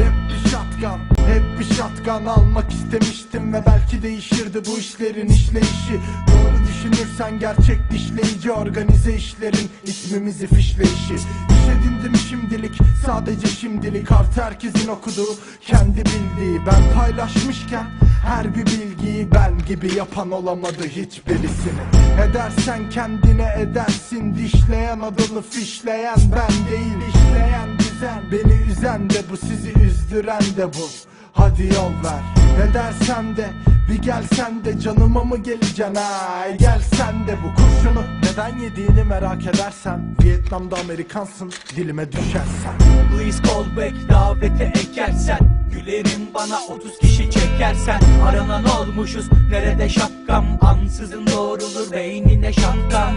Hep bir şatkan, hep bir şatkan almak istemiştim Ve belki değişirdi bu işlerin işleyişi. Doğru düşünürsen gerçek dişleyici Organize işlerin ismimizi fişleyişi. İş edindim şimdilik sadece şimdilik Artı herkesin okuduğu kendi bildiği. Ben paylaşmışken her bir bilgiyi ben gibi yapan olamadı hiçbirisini. Edersen kendine edersin Dişleyen adını fişleyen ben değil İşleyen üzen de bu sizi üzdüren de bu. Hadi yol ver. Ne dersen de bir gelsen de canıma mı geleceksin? Ay Gelsen de bu kurşunu neden yediğini merak edersen. Vietnam'da Amerikansın dilime düşersen. Please call back davete ekersen. Gülerim bana 30 kişi çekersen. Aranan olmuşuz? Nerede şapkam? Ansızın doğrulur beynine şapkam